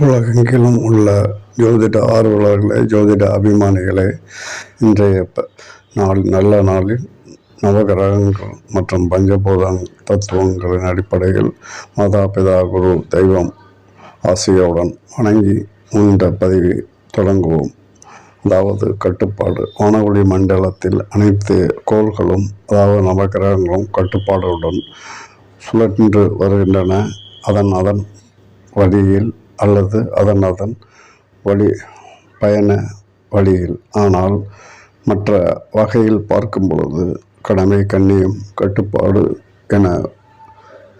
உலகெங்கிலும் உள்ள ஜோதிட ஆர்வலர்களே ஜோதிட அபிமானிகளே இன்றைய நாள் நல்ல நாளில் நவகிரகங்கள் மற்றும் பஞ்சபூத தத்துவங்களின் அடிப்படையில் மாதா பிதா குரு தெய்வம் ஆசையுடன் வணங்கி உண்ட பதிவை தொடங்குவோம். அதாவது கட்டுப்பாடு. வானவெளி மண்டலத்தில் அனைத்து கோள்களும் அதாவது நவகிரகங்களும் கட்டுப்பாடுடன் சுழன்று வருகின்றன. அதன் அதன் வழியில் அல்லது அதன் அதன் வழி பயண வழியில். ஆனால் மற்ற வகையில் பார்க்கும் பொழுது கடமை கண்ணியம் கட்டுப்பாடு என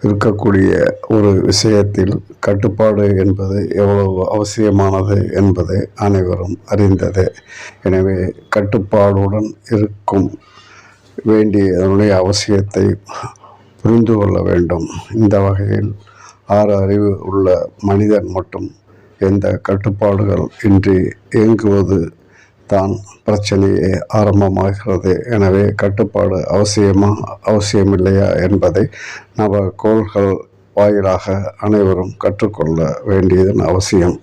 இருக்கக்கூடிய ஒரு விஷயத்தில் கட்டுப்பாடு என்பது எவ்வளவு அவசியமானது என்பதை அனைவரும் அறிந்ததே. எனவே கட்டுப்பாடுடன் இருக்கும் வேண்டிய அதனுடைய அவசியத்தை புரிந்து கொள்ள வேண்டும். இந்த வகையில் ஆறு அறிவு உள்ள மனிதன் மட்டும் எந்த கட்டுப்பாடுகள் இன்றி இயங்குவது தான் பிரச்சனையே ஆரம்பமாகிறது. எனவே கட்டுப்பாடு அவசியமா அவசியமில்லையா என்பதை நவ கோள்கள் வாயிலாக அனைவரும் கற்றுக்கொள்ள வேண்டியதன் அவசியம்.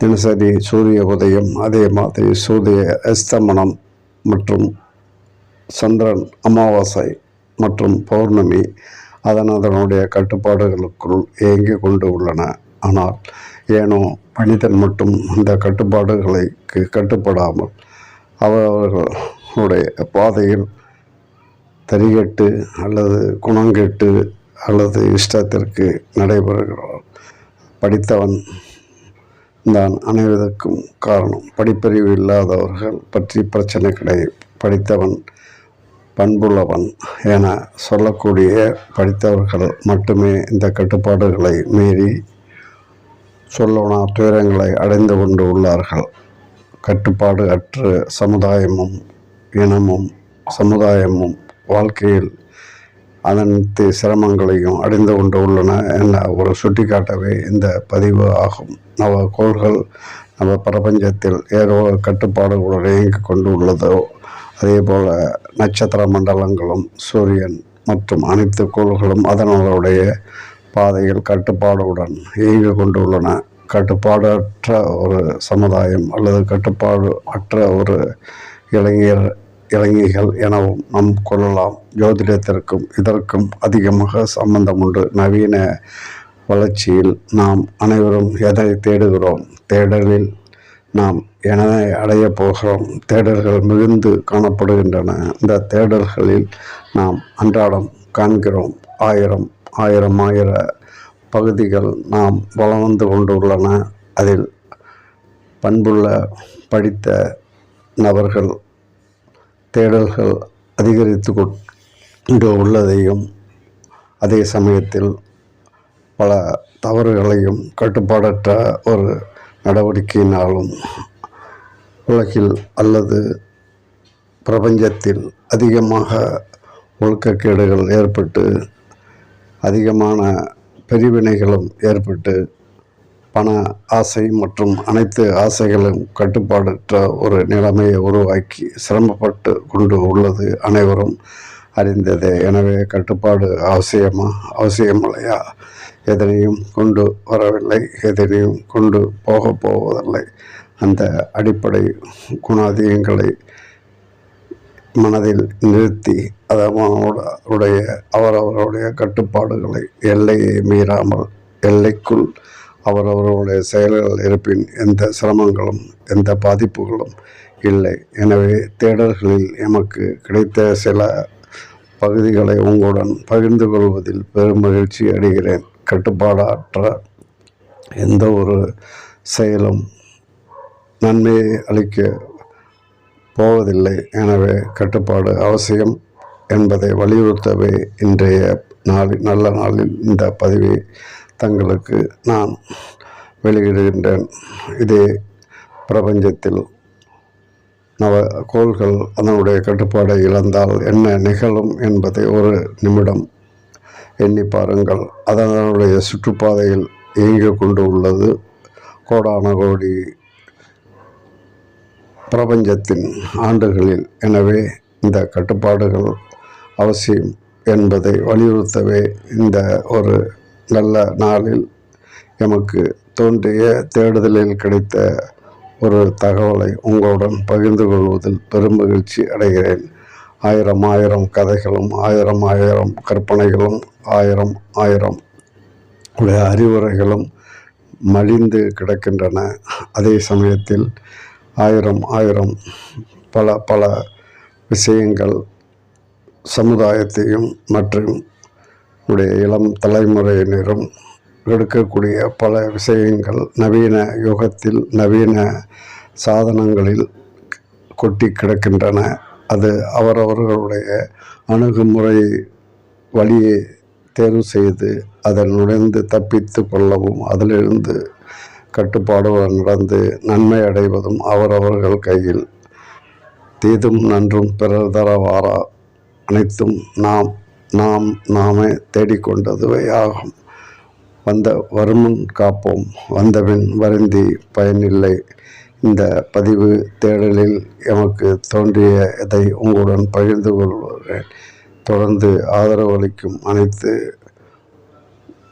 தினசரி சூரிய உதயம் அதே மாதிரி சூரிய அஸ்தமனம் மற்றும் சந்திரன் அமாவாசை மற்றும் பௌர்ணமி அதன் அதனுடைய கட்டுப்பாடுகளுக்குள் இயங்கி கொண்டு உள்ளன. ஆனால் ஏனோ மனிதன் மட்டும் இந்த கட்டுப்பாடுகளுக்கு கட்டுப்படாமல் அவர்களுடைய பாதையில் தறிகட்டு அல்லது குணங்கெட்டு அல்லது இஷ்டத்திற்கு நடைபெறுகிறார் படித்தவன் தான் அனைவருக்கும் காரணம். படிப்பறிவு இல்லாதவர்கள் பற்றி பிரச்சனை கிடையாது. படித்தவன் பண்புள்ளவன் என சொல்லக்கூடிய படித்தவர்கள் மட்டுமே இந்த கட்டுப்பாடுகளை மீறி சொல்லோனா துயரங்களை அடைந்து கொண்டு உள்ளார்கள். கட்டுப்பாடு அற்று சமுதாயமும் இனமும் சமுதாயமும் வாழ்க்கையில் அனைத்து சிரமங்களையும் அடைந்து கொண்டு உள்ளன என ஒரு சுட்டிக்காட்டவே இந்த பதிவு ஆகும். நவ கோள்கள் நம்ம பிரபஞ்சத்தில் ஏதோ கட்டுப்பாடுகளுடன் இயங்கிக் கொண்டு உள்ளதோ அதே போல் நட்சத்திர மண்டலங்களும் சூரியன் மற்றும் அனைத்து கோள்களும் அதனுடைய பாதையில் கட்டுப்பாடுடன் இயங்கி கொண்டுள்ளன. கட்டுப்பாடற்ற ஒரு சமுதாயம் அல்லது கட்டுப்பாடு அற்ற ஒரு இளைஞர் இளைஞர்கள் எனவும் நாம் கொள்ளலாம். ஜோதிடத்திற்கும் இதற்கும் அதிகமாக சம்பந்தம் உண்டு. நவீன வளர்ச்சியில் நாம் அனைவரும் எதை தேடுகிறோம்? தேடலில் நாம் என அடைய போகிறோம். தேடல்கள் மிகுந்து காணப்படுகின்றன. இந்த தேடல்களில் நாம் அன்றாடம் காண்கிறோம். ஆயிரம் ஆயிரம் ஆயிர பகுதிகள் நாம் வளர்ந்து வந்து கொண்டுள்ளன. அதில் பண்புள்ள படித்த நபர்கள் தேடல்கள் அதிகரித்து கொண்டு உள்ளதையும் அதே சமயத்தில் பல தவறுகளையும் கட்டுப்பாடற்ற ஒரு நடவடிக்கையினாலும் உலகில் அல்லது பிரபஞ்சத்தில் அதிகமாக ஒழுக்கக்கேடுகள் ஏற்பட்டு அதிகமான பிரிவினைகளும் ஏற்பட்டு பண ஆசை மற்றும் அனைத்து ஆசைகளும் கட்டுப்பாடற்ற ஒரு நிலைமையை உருவாக்கி சிரமப்பட்டு கொண்டு உள்ளது அனைவரும் அறிந்ததே. எனவே கட்டுப்பாடு அவசியமா? அவசியமில்லையா? எதனையும் கொண்டு வரவில்லை எதனையும் கொண்டு போக போவதில்லை. அந்த அடிப்படை குணாதியங்களை மனதில் நிறுத்தி அதனுடைய அவரவருடைய கட்டுப்பாடுகளை எல்லையை மீறாமல் எல்லைக்குள் அவரவர்களுடைய செயல்கள் இருப்பின் எந்த சிரமங்களும் எந்த பாதிப்புகளும் இல்லை. எனவே தேடல்களில் எமக்கு கிடைத்த சில பகுதிகளை உங்களுடன் பகிர்ந்து கொள்வதில் பெரும் மகிழ்ச்சி அடைகிறேன். கட்டுப்பாடற்ற எந்த ஒரு செயலும் நன்மையை அளிக்க போவதில்லை. எனவே கட்டுப்பாடு அவசியம் என்பதை வலியுறுத்தவே இன்றைய நாளில் நல்ல நாளில் இந்த பதிவை தங்களுக்கு நான் வெளியிடுகின்றேன். இதே பிரபஞ்சத்தில் நவ கோள்கள் அதனுடைய கட்டுப்பாடை இழந்தால் என்ன நிகழும் என்பதை ஒரு நிமிடம் எண்ணி பாருங்கள். அதனுடைய சுற்றுப்பாதையில் இயங்கிக் கொண்டு உள்ளது கோடான கோடி பிரபஞ்சத்தின் ஆண்டுகளில். எனவே இந்த கட்டுப்பாடுகள் அவசியம் என்பதை வலியுறுத்தவே இந்த ஒரு நல்ல நாளில் எமக்கு தோன்றிய தேடுதலில் கிடைத்த ஒரு தகவலை உங்களுடன் பகிர்ந்து கொள்வதில் பெரும் மகிழ்ச்சி அடைகிறேன். ஆயிரம் ஆயிரம் கதைகளும் ஆயிரம் ஆயிரம் கற்பனைகளும் ஆயிரம் ஆயிரம் உடைய அறிவுரைகளும் மலிந்து கிடக்கின்றன. அதே சமயத்தில் ஆயிரம் ஆயிரம் பல பல விஷயங்கள் சமுதாயத்தையும் மற்றும் உடைய இளம் தலைமுறையினரும் எடுக்கக்கூடிய பல விஷயங்கள் நவீன யுகத்தில் நவீன சாதனங்களில் கொட்டி கிடக்கின்றன. அது அவரவர்களுடைய அணுகுமுறை வழியை தேர்வு செய்து அதில் நுழைந்து தப்பித்து கொள்ளவும் அதிலிருந்து கட்டுப்பாடுடன் நடந்து நன்மை அடைவதும் அவரவர்கள் கையில். தீதும் நன்றும் பிறர் தரவாரா? அனைத்தும் நாம் நாம் நாமே தேடிக்கொண்டதுவே ஆகும் வந்த வருமுன் காப்போம். வந்தபின் வருந்தி பயனில்லை. இந்த பதிவு தேடலில் எமக்கு தோன்றிய இதை உங்களுடன் பகிர்ந்து கொள்கிறேன் தொடர்ந்து ஆதரவளிக்கும் அனைத்து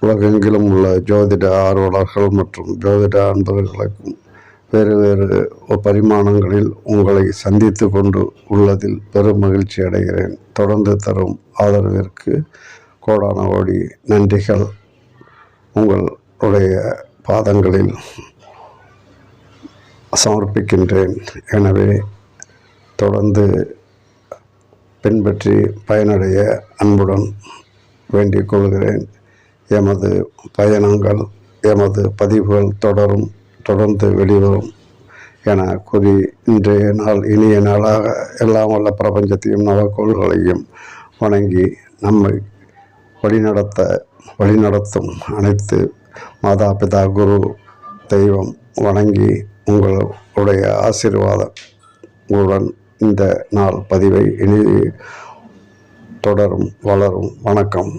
உலகெங்கிலும் உள்ள ஜோதிட ஆர்வலர்கள் மற்றும் ஜோதிட அன்பர்களுக்கும் வேறு வேறு பரிமாணங்களில் உங்களை சந்தித்து கொண்டு உள்ளதில் பெரும் மகிழ்ச்சி அடைகிறேன். தொடர்ந்து தரும் ஆதரவிற்கு கோடான கோடி நன்றிகள். உங்களுடைய பாதங்களில் சமர்ப்பிக்கின்றேன். எனவே தொடர்ந்து பின்பற்றி பயனடைய அன்புடன் வேண்டிக் கொள்கிறேன். எமது பயணங்கள் எமது பதிவுகள் தொடரும் தொடர்ந்து வெளிவரும் என கூறி இன்றைய நாள் இனிய நாளாக எல்லாம் வல்ல பிரபஞ்சத்தையும் நலக்கோள்களையும் வணங்கி நம்மை வழிநடத்த வழிநடத்தும் அனைத்து மாதா பிதா குரு தெய்வம் வணங்கி உங்களுடைய ஆசீர்வாதம் உங்களுடன் இந்த நாள் பதிவை இனி தொடரும் வளரும். வணக்கம்.